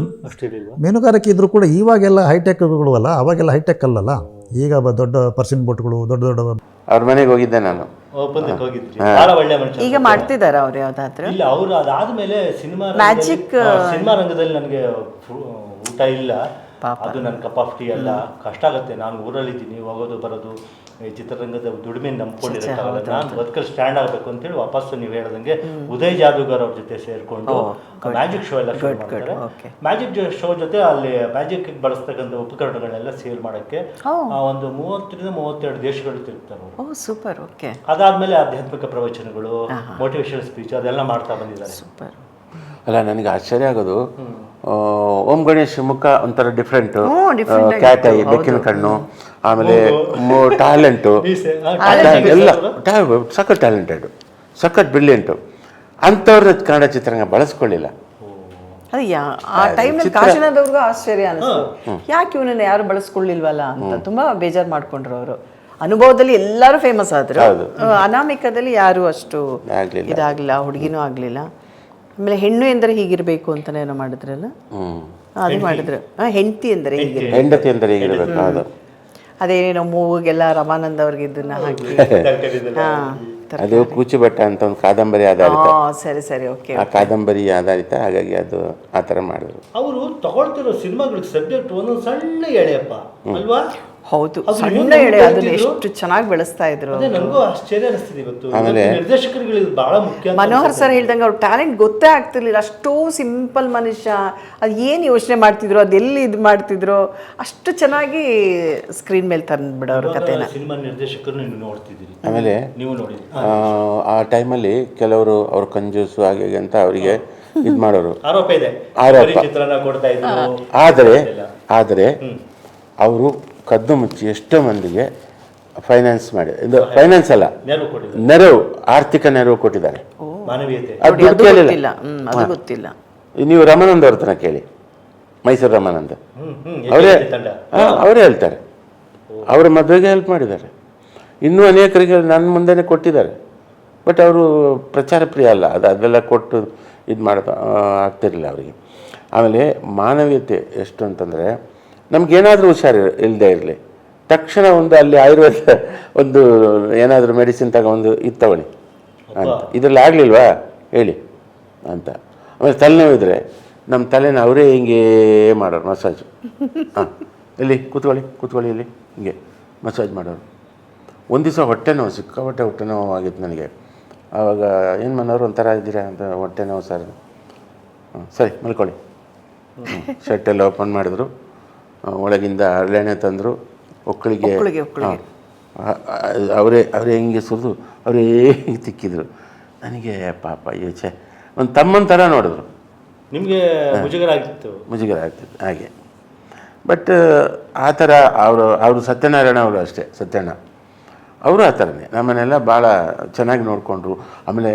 ಮೀನುಗಾರಿಕೆ ಇದ್ದರೂ ಕೂಡ ಇವಾಗೆಲ್ಲ ಹೈಟೆಕ್ಗಳು ಅಲ್ಲ ಅವಾಗೆಲ್ಲ ಹೈಟೆಕ್ ಅಲ್ಲಲ್ಲ. ಈಗ ದೊಡ್ಡ ಪರ್ಸಿನ್ ಬೋಟ್ಗಳು ದೊಡ್ಡ ದೊಡ್ಡ ಅವ್ರ ಮನೆಗೆ ಹೋಗಿದ್ದೆ ನಾನು. ಒಪ್ಪಂದಕ್ಕೆ ಹೋಗಿದ್ರಿ. ಬಹಳ ಒಳ್ಳೆ ಮನುಷ್ಯ ಈಗ ಮಾಡ್ತಿದಾರ ಅವ್ರು ಯಾವ್ದಾದ್ರು? ಇಲ್ಲ ಅವರು ಅದಾದ್ಮೇಲೆ ಸಿನಿಮಾ ಮ್ಯಾಜಿಕ್ ಸಿನಿಮಾ ರಂಗದಲ್ಲಿ ನನಗೆ ಊಟ ಇಲ್ಲ. ಅದು ನನ್ನ ಕಪ್ ಆಫ್ ಟೀ ಅಲ್ಲ. ಕಷ್ಟ ಆಗುತ್ತೆ. ನಾನು ಊರಲ್ಲಿದ್ದೀನಿ ಹೋಗೋದು ಬರೋದು. ಈ ಚಿತ್ರರಂಗದ ದುಡಿಮೆ ನಂಬ್ಕೊಂಡಿರಕ್ಕಾಗಲ್ಲ ನಾನು ಬದುಕಲ್ಲಿ ಸ್ಟ್ಯಾಂಡ್ ಆಗಬೇಕು ಅಂತೇಳಿ ವಾಪಸ್ಸು ನೀವು ಹೇಳ್ದಂಗೆ ಉದಯ್ ಜಾದೂಗರ್ ಅವ್ರ ಜೊತೆ ಸೇರ್ಕೊಂಡು ಮ್ಯಾಜಿಕ್ ಶೋ ಎಲ್ಲ ಶುರು ಮಾಡ್ತಾರೆ. ಮ್ಯಾಜಿಕ್ ಶೋ ಜೊತೆ ಅಲ್ಲಿ ಮ್ಯಾಜಿಕ್ ಬಳಸ್ತಕ್ಕಂಥ ಉಪಕರಣಗಳನ್ನೆಲ್ಲ ಸೇಲ್ ಮಾಡೋಕ್ಕೆ ಆ ಒಂದು ಮೂವತ್ತರಿಂದ ಮೂವತ್ತೆರಡು ದೇಶಗಳು ತಿರುಗ್ತಾರೆ ಸೂಪರ್ ಓಕೆ ಅದಾದ್ಮೇಲೆ ಆಧ್ಯಾತ್ಮಿಕ ಪ್ರವಚನಗಳು ಮೋಟಿವೇಶನ್ ಸ್ಪೀಚ್ ಅದೆಲ್ಲ ಮಾಡ್ತಾ ಬಂದಿದ್ದಾರೆ. ಸೂಪರ್ ಅಲ್ಲ ನನಗೆ ಆಶ್ಚರ್ಯ ಆಗೋದು. ಓಂ ಗಣೇಶ್ ಮುಖ ಒಂಥರ ಡಿಫ್ರೆಂಟ್ ಕ್ಯಾಟ್ ಐ ಬೆಕ್ಕಿನ ಕಣ್ಣು. ಆಮೇಲೆ ಟ್ಯಾಲೆಂಟು ಎಲ್ಲ ಸಖತ್ ಟ್ಯಾಲೆಂಟೆಡ್ ಸಖತ್ ಬ್ರಿಲಿಯಂಟು ಅಂಥವ್ರನ್ನ ಕನ್ನಡ ಚಿತ್ರರಂಗ ಬಳಸ್ಕೊಳ್ಳಿಲ್ಲ. ಅದು ಯಾ ಆ ಟೈಮ್ನಲ್ಲಿ ಕಾಶಿನಾಥವ್ರಿಗೂ ಆಶ್ಚರ್ಯ ಅನಿಸ್ತು. ಯಾಕೆ ಇವನನ್ನ ಯಾರು ಬಳಸ್ಕೊಳ್ಳಿಲ್ವಲ್ಲ ಅಂತ ತುಂಬಾ ಬೇಜಾರು ಮಾಡ್ಕೊಂಡ್ರು ಅವರು. ಅನುಭವದಲ್ಲಿ ಎಲ್ಲರೂ ಫೇಮಸ್ ಆದ್ರು. ಅನಾಮಿಕದಲ್ಲಿ ಯಾರು ಅಷ್ಟು. ಇದಾಗ್ಲಿಲ್ಲ ಹುಡುಗಿನೂ ಆಗ್ಲಿಲ್ಲ. ಆಮೇಲೆ ಹೆಣ್ಣು ಎಂದರೆ ಹೀಗಿರ್ಬೇಕು ಅಂತ ಏನೋ ಮಾಡಿದ್ರಲ್ಲ? ಅದು ಮಾಡಿದ್ರು. ಹೆಂಡತಿ ಎಂದರೆ ಹೀಗಿರ್ಬೇಕು. ಹೆಂಡತಿ ಅಂದರೆ ಹೀಗಿರ್ಬೇಕು ಅದೇನೇನೋ ಮೂವಿಗೆಲ್ಲ ರಮಾನಂದ್ ಅವ್ರಿಗೆ ಇದನ್ನ ಹಾಕಿ. ಹಾಂ ಅದು ಕೂಚುಬಟ್ಟ ಅಂತ ಒಂದು ಕಾದಂಬರಿ ಆಧಾರಿತ. ಸರಿ ಸರಿ ಓಕೆ ಆ ಕಾದಂಬರಿ ಆಧಾರಿತ ಹಾಗಾಗಿ ಅದು ಆ ಥರ ಮಾಡಿದ್ರು. ಅವರು ತಗೊಳ್ತಿರೋ ಸಿನಿಮಾಗಳಿಗೆ ಸಬ್ಜೆಕ್ಟ್ ಒಂದೊಂದು ಸಣ್ಣ ಎಳೆಯಪ್ಪ ಅಲ್ವಾ? ಹೌದು ಸಣ್ಣ ಎಳೆ ಅದನ್ನ ಎಷ್ಟು ಚೆನ್ನಾಗಿ ಬೆಳೆಸ್ತಾ ಇದ್ರು ಅದೇ ನನಗೂ ಆಶ್ಚರ್ಯ ಅನಿಸ್ತಿದೆ ಇವತ್ತು. ಆಮೇಲೆ- ನಿರ್ದೇಶಕರುಗಳು ಬಹಳ ಮುಖ್ಯ ಮನೋಹರ್ ಸರ್ ಹೇಳ್ದಂಗೆ ಅವ್ರ ಟ್ಯಾಲೆಂಟ್ ಗೊತ್ತೇ ಆಗ್ತಿರ್ಲಿಲ್ಲ. ಅಷ್ಟೋ ಸಿಂಪಲ್ ಮನುಷ್ಯ. ಅದು ಏನು ಯೋಚನೆ ಮಾಡ್ತಿದ್ರು? ಅದೆಲ್ಲಿ ಇದು ಮಾಡ್ತಿದ್ರು? ಅಷ್ಟು ಚೆನ್ನಾಗಿ ಸ್ಕ್ರೀನ್ ಮೇಲೆ ತಂದ್ಬಿಡೋರು ಕಥೆನ. ಸಿನಿಮಾ ನಿರ್ದೇಶಕರು ನೀವು ನೋಡ್ತಿದ್ದೀರಿ. ಆಮೇಲೆ ನೀವು ಆ, ಟೈಮಲ್ಲಿ ಕೆಲವರು ಅವ್ರ ಕಂಜೂಸು ಹಾಗೆ ಅಂತ ಅವರಿಗೆ ಇದು ಮಾಡೋರು. ಆರೋಪ ಇದೆ. ಆರೋಪ. ಆದರೆ ಆದರೆ ಅವರು ಕದ್ದು ಮುಚ್ಚಿ ಎಷ್ಟೋ ಮಂದಿಗೆ ಫೈನಾನ್ಸ್ ಮಾಡಿ. ಇದು ಫೈನಾನ್ಸ್ ಅಲ್ಲ. ನೆರವು ಆರ್ಥಿಕ ನೆರವು ಕೊಟ್ಟಿದ್ದಾರೆ. ಮಾನವೀಯತೆ. ಅದು ದುಡ್ಡು ಕೇಳಿಲ್ಲ. ಗೊತ್ತಿಲ್ಲ. ಅದು ಗೊತ್ತಿಲ್ಲ. ನೀವು ರಮಾನಂದ್ ಅವ್ರ ಹತ್ರ ಕೇಳಿ. ಮೈಸೂರು ರಮಾನಂದ್. ಅವರೇ ಅವರೇ ಹೇಳ್ತಾರೆ. ಅವರ ಮದುವೆಗೆ ಹೆಲ್ಪ್ ಮಾಡಿದ್ದಾರೆ. ಇನ್ನೂ ಅನೇಕರಿಗೆ ನನ್ನ ಮುಂದೆನೇ ಕೊಟ್ಟಿದ್ದಾರೆ. ಬಟ್ ಅವರು ಪ್ರಚಾರ ಪ್ರಿಯ ಅಲ್ಲ. ಅದು ಅದೆಲ್ಲ ಕೊಟ್ಟು ಇದು ಮಾಡ ಆಗ್ತಿರಲಿಲ್ಲ ಅವರಿಗೆ. ಆಮೇಲೆ ಮಾನವೀಯತೆ ಎಷ್ಟು ಅಂತಂದರೆ ನಮಗೇನಾದರೂ ಹುಷಾರು ಇಲ್ಲದೆ ಇರಲಿ. ತಕ್ಷಣ ಒಂದು ಅಲ್ಲಿ ಆಯುರ್ವೇದ ಒಂದು ಏನಾದರೂ ಮೆಡಿಸಿನ್ ತಗೊಂಡು ಇದು ತಗೊಳ್ಳಿ ಅಂತ. ಇದರಲ್ಲಿ ಆಗಲಿಲ್ವಾ? ಹೇಳಿ ಅಂತ. ಆಮೇಲೆ ತಲೆನೋವಿದ್ರೆ ನಮ್ಮ ತಲೆನ ಅವರೇ ಹಿಂಗೆ ಮಾಡೋರು ಮಸಾಜು. ಹಾಂ ಇಲ್ಲಿ ಕೂತ್ಕೊಳ್ಳಿ ಕೂತ್ಕೊಳ್ಳಿ ಇಲ್ಲಿ ಹಿಂಗೆ ಮಸಾಜ್ ಮಾಡೋರು. ಒಂದು ದಿವಸ ಹೊಟ್ಟೆ ನೋವು ಸಿಕ್ಕಾಪಟ್ಟೆ ಹೊಟ್ಟೆ ನೋವು ಆಗಿತ್ತು ನನಗೆ. ಆವಾಗ ಏನು ಮನೋರು ಒಂಥರ ಇದ್ದೀರಾ ಅಂತ ಹೊಟ್ಟೆ ನೋವು ಸರ್. ಹ್ಞೂ ಸರಿ ಮಲ್ಕೊಳ್ಳಿ. ಶರ್ಟೆಲ್ಲ ಓಪನ್ ಮಾಡಿದ್ರು. ಒಳಗಿಂದ ಹರಳೆಣ್ಣೆ ತಂದರು. ಒಕ್ಕಳಿಗೆ. ಅವರೇ ಅವರೇ ಹೆಂಗೆ ಸುರಿದು ಅವರೇ ಹಿಂಗೆ ತಿಕ್ಕಿದ್ರು. ನನಗೆ ಪಾಪ ಯೋಚೆ ಒಂದು ತಮ್ಮನ ಥರ ನೋಡಿದ್ರು. ನಿಮಗೆ ಮುಜುಗರ ಆಗ್ತಿತ್ತು ಮುಜುಗರ ಆಗ್ತಿತ್ತು ಹಾಗೆ. ಬಟ್ ಆ ಥರ ಅವರು ಅವರು ಸತ್ಯನಾರಾಯಣ ಅವರು ಅಷ್ಟೇ ಸತ್ಯಣ್ಣ. ಅವರು ಆ ಥರನೇ ನಮ್ಮನ್ನೆಲ್ಲ ಭಾಳ ಚೆನ್ನಾಗಿ ನೋಡಿಕೊಂಡ್ರು. ಆಮೇಲೆ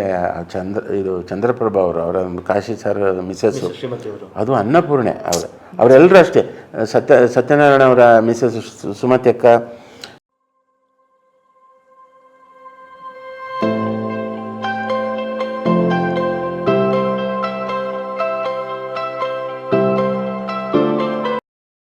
ಚಂದ್ರ ಇದು ಚಂದ್ರಪ್ರಭಾ ಅವರು ಅವರ ಕಾಶಿ ಸರ್ ಮಿಸ್ಸಸ್ಸು. ಶ್ರೀಮತಿ ಅವರು. ಅದು ಅನ್ನಪೂರ್ಣೆ ಅವರು. ಅವರೆಲ್ಲರೂ ಅಷ್ಟೇ. ಸತ್ಯ ಸತ್ಯನಾರಾಯಣ ಅವರ ಮಿಸ್ಸಸ್ ಸುಮತಿ ಅಕ್ಕ